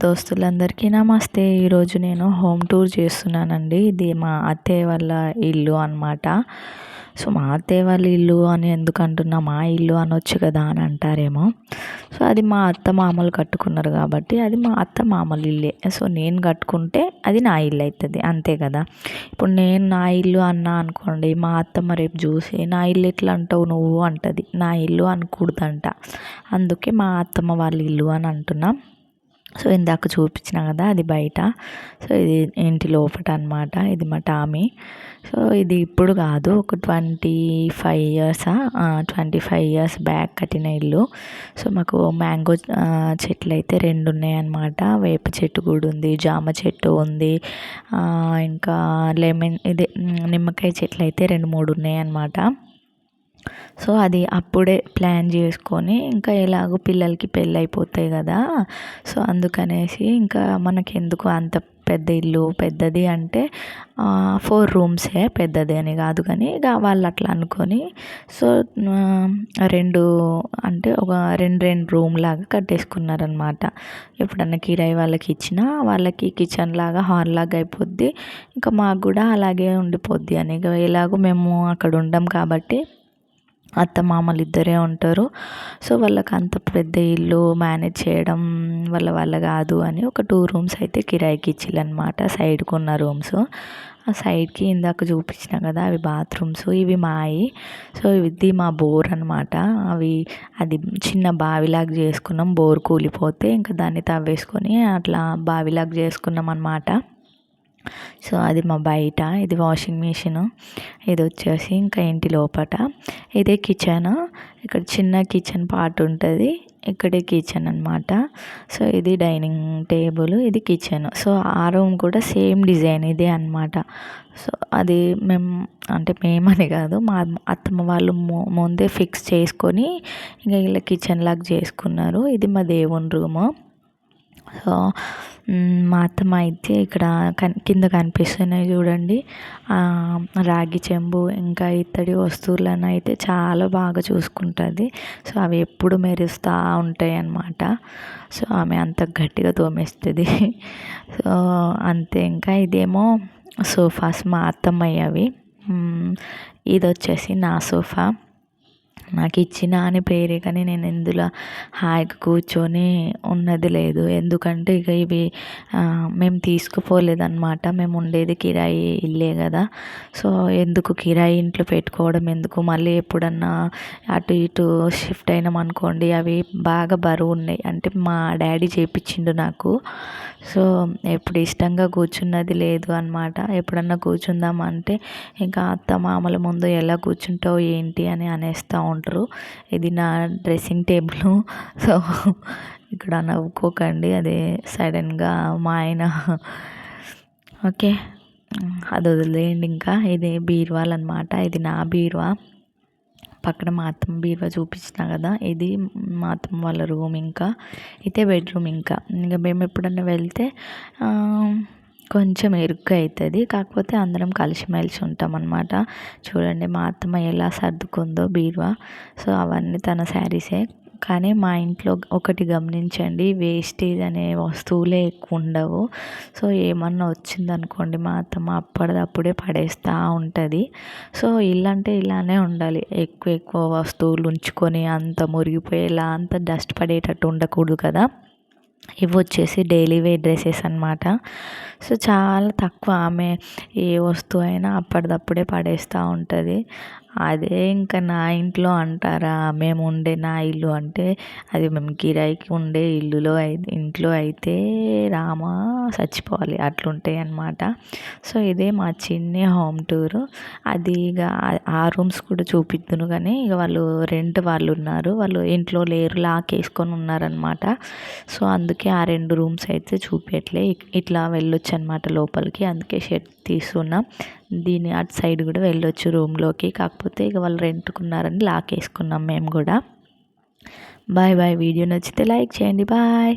దోస్తులందరికీ నమస్తే. ఈరోజు నేను హోమ్ టూర్ చేస్తున్నానండి. ఇది మా అత్తయ్య వాళ్ళ ఇల్లు అనమాట సో మా అత్తయ్య వాళ్ళ ఇల్లు అని ఎందుకు అంటున్నా? మా ఇల్లు అనొచ్చు కదా అని అంటారేమో. సో అది మా అత్త మామలు కట్టుకున్నారు కాబట్టి అది మా అత్త మామలు ఇల్లే. సో నేను కట్టుకుంటే అది నా ఇల్లు అవుతుంది అంతే కదా. ఇప్పుడు నేను నా ఇల్లు అన్నా అనుకోండి మా అత్తమ్మ రేపు చూసి నా ఇల్లు ఎట్లా అంటావు నువ్వు అంటది. నా ఇల్లు అనకూడదంట. అందుకే మా అత్తమ్మ వాళ్ళ ఇల్లు అని అంటున్నాం. సో ఇందాక చూపించిన కదా అది బయట. సో ఇది ఇంటి లోపట అనమాట ఇది మా టామీ. సో ఇది ఇప్పుడు కాదు ఒక ట్వంటీ ఫైవ్ ఇయర్సా ట్వంటీ ఫైవ్ ఇయర్స్ బ్యాక్ కట్టిన ఇల్లు. సో మాకు మ్యాంగో చెట్లు అయితే రెండు ఉన్నాయన్నమాట వేప చెట్టు కూడా ఉంది జామ చెట్టు ఉంది. ఇంకా లెమన్ ఇది నిమ్మకాయ చెట్లు అయితే రెండు మూడు ఉన్నాయన్నమాట సో అది అప్పుడే ప్లాన్ చేసుకొని ఇంకా ఎలాగో పిల్లలకి పెళ్ళి అయిపోతాయి కదా. సో అందుకనేసి ఇంకా మనకి ఎందుకు అంత పెద్ద ఇల్లు పెద్దది అంటే ఫోర్ రూమ్సే పెద్దది అని కాదు కానీ ఇక వాళ్ళు అట్లా అనుకొని సో రెండు అంటే ఒక రెండు రెండు రూమ్ లాగా కట్టేసుకున్నారనమాట. ఎప్పుడన్నా కిరాయి వాళ్ళకి ఇచ్చినా వాళ్ళకి కిచెన్ లాగా హాల్ లాగా అయిపోద్ది. ఇంకా మాకు కూడా అలాగే ఉండిపోద్ది అని. ఇక ఎలాగో మేము అక్కడ ఉండం కాబట్టి అత్త మామలు ఇద్దరే ఉంటారు. సో వాళ్ళకి అంత పెద్ద ఇల్లు మేనేజ్ చేయడం వాళ్ళ వల్ల కాదు అని ఒక టూ రూమ్స్ అయితే కిరాయికి ఇచ్చిల్లనమాట సైడ్కి ఉన్న రూమ్స్. ఆ సైడ్కి ఇందాక చూపించిన కదా అవి బాత్రూమ్స్. ఇవి మాయి. సో ఇది మా బోర్ అనమాట అవి అది చిన్న బావిలాగా చేసుకున్నాం. బోర్ కూలిపోతే ఇంకా దాన్ని తవ్వేసుకొని అట్లా బావిలాగా చేసుకున్నాం అనమాట సో అది మా బయట ఇది వాషింగ్ మిషన్ ఇది వచ్చేసి ఇంకా ఇంటి లోపల ఇదే కిచెన్ ఇక్కడ చిన్న కిచెన్ పార్ట్ ఉంటుంది ఇక్కడే కిచెన్ అనమాట సో ఇది డైనింగ్ టేబుల్ ఇది కిచెన్ సో ఆ రూమ్ కూడా సేమ్ డిజైన్ ఇదే అనమాట సో అది మేము అంటే మేమని కాదు మా అత్తమ్మ వాళ్ళు ముందే ఫిక్స్ చేసుకొని ఇంకా ఇలా కిచెన్ లాగా చేసుకున్నారు. ఇది మా దేవుని రూము సో మా అత్తమ్మ అయితే ఇక్కడ కన్ కింద కనిపిస్తున్నాయి చూడండి. రాగి చెంబు ఇంకా ఇత్తడి వస్తువులను అయితే చాలా బాగా చూసుకుంటుంది. సో అవి ఎప్పుడు మెరుస్తూ ఉంటాయి అన్నమాట సో ఆమె అంత గట్టిగా తోమేస్తుంది. సో అంతే ఇంకా ఇదేమో సోఫాస్ మా అత్తమ్మయ్య అవి ఇది వచ్చేసి నా సోఫా. నాకు ఇచ్చిన అని పేరే కానీ నేను ఇందులో హాయిగా కూర్చొని ఉన్నది లేదు. ఎందుకంటే ఇక ఇవి మేము తీసుకుపోలేదన్నమాట. మేము ఉండేది కిరాయి ఇల్లే కదా. సో ఎందుకు కిరాయి ఇంట్లో పెట్టుకోవడం ఎందుకు? మళ్ళీ ఎప్పుడన్నా అటు ఇటు షిఫ్ట్ అయినాం అనుకోండి అవి బాగా బరువు ఉన్నాయి. అంటే మా డాడీ చేపించిండు నాకు. సో ఎప్పుడు ఇష్టంగా కూర్చున్నది లేదు అనమాట ఎప్పుడన్నా కూర్చుందామంటే ఇంకా అత్త మామల ముందు ఎలా కూర్చుంటావు ఏంటి అని అనేస్తూ ఉంటారు. ఇది నా డ్రెస్సింగ్ టేబుల్. సో ఇక్కడ నవ్వుకోకండి. అదే సడన్గా మా ఆయన ఓకే. అది వదిలేయండి ఇంకా. ఇది బీరువాలు అనమాట ఇది నా బీరువా. పక్కన మా అత్తమ్మ బీరువా చూపించిన కదా. ఇది మా అత్తమ్మ వాళ్ళ రూమ్ ఇంకా. ఇదే బెడ్రూమ్ ఇంకా. ఇంకా మేము ఎప్పుడన్నా వెళ్తే కొంచెం ఇరుగ్గా అవుతుంది కాకపోతే అందరం కలిసిమెలిసి ఉంటాం అనమాట చూడండి మా అత్తమ్మ ఎలా సర్దుకుందో బీరువా. సో అవన్నీ తన శారీసే. కానీ మా ఇంట్లో ఒకటి గమనించండి వేస్టేజ్ అనే వస్తువులే ఎక్కువ ఉండవు సో ఏమన్నా వచ్చిందనుకోండి మా అత్తమ్మ అప్పటిదప్పుడే పడేస్తూ ఉంటుంది. సో ఇల్లంటే అంటే ఇలానే ఉండాలి. ఎక్కువ ఎక్కువ వస్తువులు ఉంచుకొని అంత మురిగిపోయేలా అంత డస్ట్ పడేటట్టు ఉండకూడదు కదా. ఇవి వచ్చేసి డైలీ వేర్ డ్రెస్సెస్ అనమాట సో చాలా తక్కువ ఆమె ఏ వస్తువు అయినా అప్పటిదప్పుడే పడేస్తూ ఉంటుంది. అదే ఇంకా నా ఇంట్లో అంటారా? మేము ఉండే నా ఇల్లు అంటే అది మేము కిరాయికి ఉండే ఇల్లులో అయితే ఇంట్లో అయితే రామా చచ్చిపోవాలి అట్లుంటాయి అన్నమాట. సో ఇదే మా చిన్ని హోమ్ టూరు. అది ఇక ఆ రూమ్స్ కూడా చూపిద్దును కానీ ఇక వాళ్ళు రెంట్ వాళ్ళు ఉన్నారు. వాళ్ళు ఇంట్లో లేరు లాక్ వేసుకొని ఉన్నారనమాట సో అందుకే ఆ రెండు రూమ్స్ అయితే చూపించట్లే ఇట్లా వెళ్ళొచ్చు అనమాట లోపలికి. అందుకే షెడ్ తీసుకున్నాం. దీని అటు సైడ్ కూడా వెళ్ళొచ్చు రూమ్లోకి. కాకపోతే ఇక వాళ్ళు రెంట్కున్నారని లాక్ వేసుకున్నాం మేము కూడా. Bye bye. వీడియో నచ్చితే లైక్ చేయండి. బాయ్.